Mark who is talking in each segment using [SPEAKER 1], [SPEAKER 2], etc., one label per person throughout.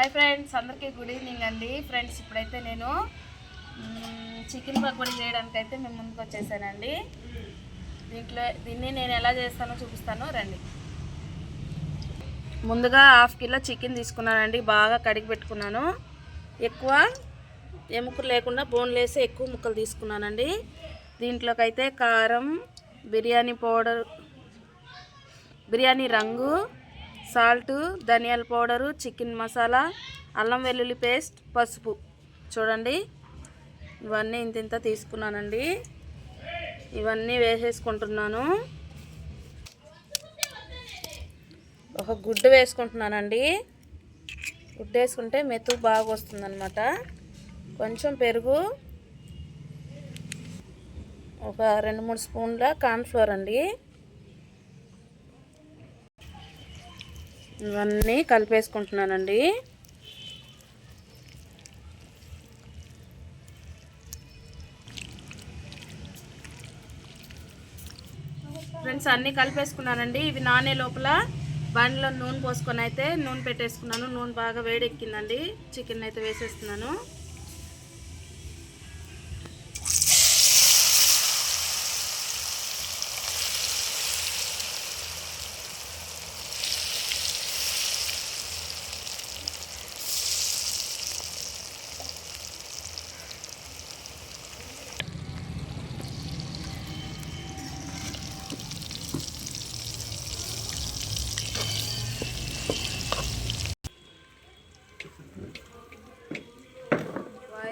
[SPEAKER 1] Hi friends అందరికీ good evening అండి. Friends ఇప్పుడైతే నేను చికెన్ పకోడీ చేయడానికి అయితే మేము ముందుకు వచ్చేసానండి. దీంట్లో దీన్ని నేను ఎలా చేస్తానో చూపిస్తాను. రండి. ముందుగా హాఫ్ కిలో చికెన్ తీసుకున్నానండి. బాగా కడిగి పెట్టుకున్నాను. ఎక్కువ ఎముకలు లేకుండా బోన్లేసి ఎక్కువ ముక్కలు తీసుకున్నానండి. దీంట్లోకైతే కారం బిర్యానీ పౌడర్ బిర్యానీ రంగు సాల్ట్ ధనియాల పౌడరు చికెన్ మసాలా అల్లం వెల్లుల్లి పేస్ట్ పసుపు. చూడండి. ఇవన్నీ ఇంత ఇంత తీసుకున్నానండి. ఇవన్నీ వేసేసుకుంటున్నాను. ఒక గుడ్డు వేసుకుంటున్నానండి. గుడ్డు వేసుకుంటే మెతుకు బాగా వస్తుందన్నమాట. కొంచెం పెరుగు. ఒక రెండు మూడు స్పూన్ల కార్న్ఫ్లోర్ అండి. ఇవన్నీ కలిపేసుకుంటున్నానండి. ఫ్రెండ్స్ అన్నీ కలిపేసుకున్నానండి. ఇవి నానే లోపల బండిలో నూనె పోసుకొని అయితే నూనె పెట్టేసుకున్నాను. నూనె బాగా వేడెక్కిందండి. చికెన్ అయితే వేసేస్తున్నాను.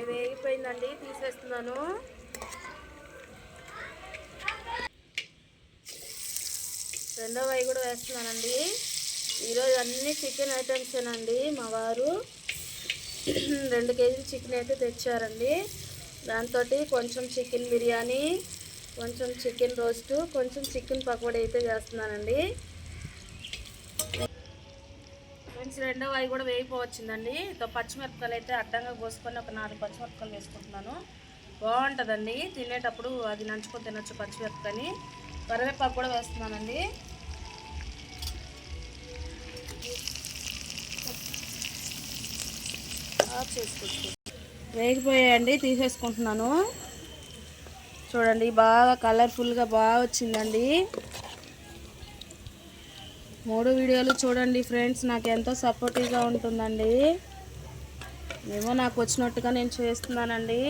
[SPEAKER 1] వేగిపోయిందండి తీసేస్తున్నాను. రెండో వై కూడా వేస్తున్నానండి. ఈరోజు అన్ని చికెన్ ఐటమ్సేనండి మా వారు. రెండు కేజీలు చికెన్ అయితే తెచ్చారండి. దాంతో కొంచెం చికెన్ బిర్యానీ కొంచెం చికెన్ రోస్టు కొంచెం చికెన్ పకోడీ అయితే చేస్తున్నానండి. ఫ్రెండ్స్ రెండో అవి కూడా వేగిపోవచ్చిందండి. ఇక పచ్చిమిరపకాయలు అయితే అడ్డంగా కోసుకొని ఒక నాలుగు పచ్చిమిరపకాయలు వేసుకుంటున్నాను. బాగుంటుందండి. తినేటప్పుడు అది నంచుకొని తినొచ్చు పచ్చిమిరపకాయని. కరివేపాకు కూడా వేస్తున్నానండి. ఆఫ్ చేసుకోవచ్చు. వేగిపోయాయండి తీసేసుకుంటున్నాను. చూడండి బాగా కలర్ఫుల్గా బాగా వచ్చిందండి. మూడు వీడియోలు చూడండి ఫ్రెండ్స్. నాకు ఎంతో సపోర్టివ్గా ఉంటుందండి. ఏమో నాకు వచ్చినట్టుగా నేను చేస్తున్నానండి.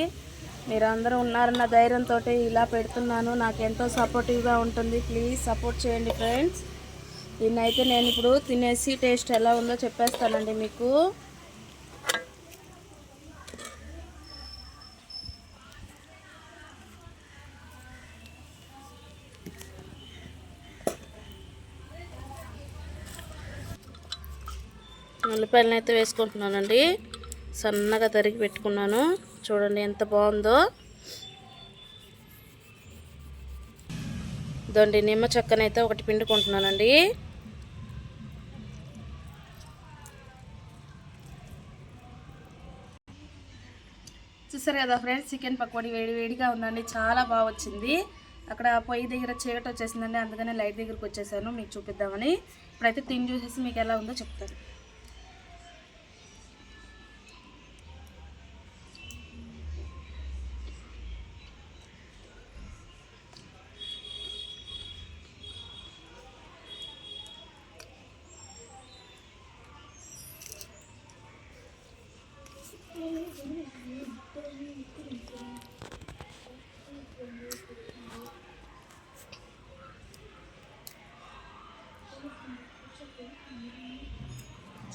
[SPEAKER 1] మీరందరూ ఉన్నారన్న ధైర్యంతో ఇలా పెడుతున్నాను. నాకు ఎంతో సపోర్టివ్గా ఉంటుంది. ప్లీజ్ సపోర్ట్ చేయండి ఫ్రెండ్స్. దీన్నైతే నేను ఇప్పుడు తినేసి టేస్ట్ ఎలా ఉందో చెప్పేస్తానండి మీకు. ఉల్లిపాయలను అయితే వేసుకుంటున్నానండి. సన్నగా తరిగి పెట్టుకున్నాను. చూడండి ఎంత బాగుందో. దండి నిమ్మ చెక్కనైతే ఒకటి పిండుకుంటున్నానండి. చూసారు కదా ఫ్రెండ్స్ చికెన్ పకోడీ వేడి వేడిగా ఉందండి. చాలా బాగా వచ్చింది. అక్కడ పొయ్యి దగ్గర చీకటి వచ్చేసిందండి. అందుకనే లైట్ దగ్గరికి వచ్చేసాను. మీకు చూపిద్దామని. ఇప్పుడైతే తిని చూసేసి మీకు ఎలా ఉందో చెప్తాను.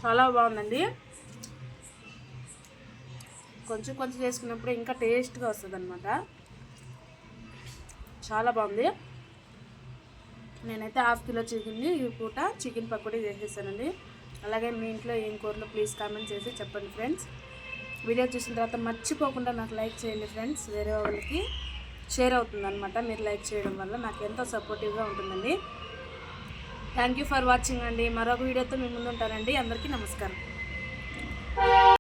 [SPEAKER 1] చాలా బాగుందండి. కొంచెం కొంచెం చేసుకున్నప్పుడు ఇంకా టేస్ట్గా వస్తుంది అనమాట చాలా బాగుంది. నేనైతే హాఫ్ కిలో చికెన్ని ఈ పూట చికెన్ పకోడీ చేసేసానండి. అలాగే మీ ఇంట్లో ఏం కూరలో ప్లీజ్ కామెంట్ చేసి చెప్పండి ఫ్రెండ్స్. వీడియో చూసిన తర్వాత మర్చిపోకుండా నాకు లైక్ చేయండి ఫ్రెండ్స్. వేరే వాళ్ళకి షేర్ అవుతుంది అనమాట మీరు లైక్ చేయడం వల్ల నాకు ఎంతో సపోర్టివ్గా ఉంటుందండి. థ్యాంక్ యూ ఫర్ వాచింగ్ అండి. మరొక వీడియోతో మీ ముందు ఉంటారండి అందరికీ నమస్కారం.